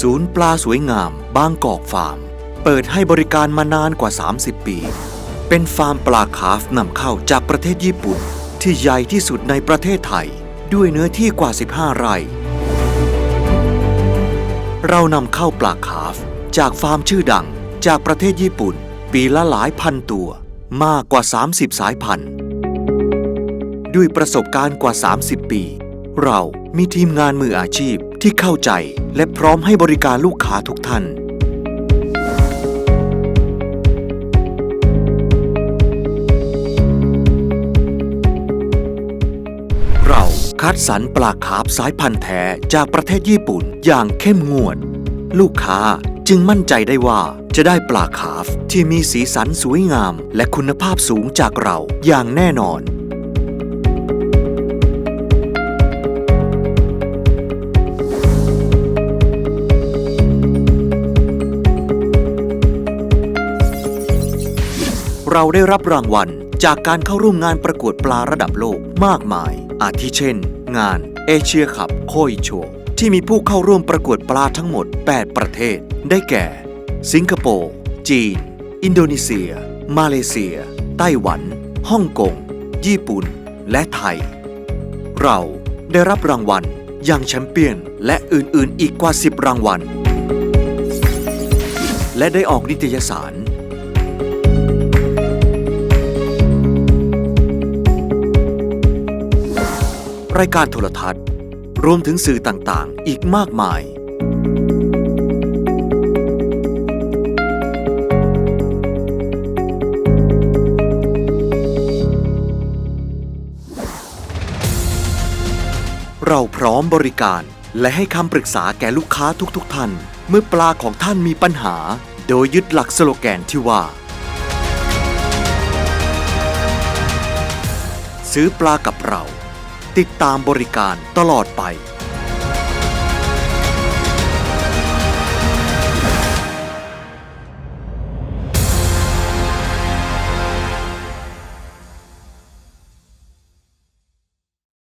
ศูนย์ปลาสวยงาม บางกอกฟาร์ม เปิดให้บริการมานานกว่า 30 ปี เป็นฟาร์มปลาคาฟนำเข้าจากประเทศญี่ปุ่น ที่ใหญ่ที่สุดในประเทศไทย ด้วยเนื้อที่กว่า 15 ไร่ เรานำเข้าปลาคาฟ จากฟาร์มชื่อดัง จากประเทศญี่ปุ่น ปีละหลายพันตัว มากกว่า 30 สายพันธุ์ ด้วยประสบการณ์กว่า 30 ปี เรามีทีมงานมืออาชีพ ที่เข้าใจและพร้อมให้บริการลูกค้าทุกท่าน เราคัดสรรปลาคาร์ฟสายพันธุ์แท้จากประเทศญี่ปุ่นอย่างเข้มงวด ลูกค้าจึงมั่นใจได้ว่าจะได้ปลาคาร์ฟที่มีสีสันสวยงาม และคุณภาพสูงจากเราอย่างแน่นอน เราได้รับรางวัล จากการเข้าร่วมงานประกวดปลาระดับโลกมากมาย อาทิเช่น งานเอเชียคัพโคยโชว์ที่มีผู้เข้าร่วมประกวดปลาทั้งหมด 8 ประเทศ ได้แก่ สิงคโปร์ จีน อินโดนีเซีย มาเลเซีย ไต้หวัน ฮ่องกง ญี่ปุ่น และไทย เราได้รับรางวัลอย่างแชมเปี้ยน และอื่นๆ อีกกว่า 10 รางวัล และได้ออกนิตยสาร รายการโทรทัศน์ รวมถึงสื่อต่างๆ อีกมากมาย เราพร้อมบริการและให้คำปรึกษาแก่ลูกค้าทุกๆท่าน เมื่อปลาของท่านมีปัญหา โดยยึดหลักสโลแกนที่ว่า ซื้อปลากับเรา ติดตามบริการตลอดไป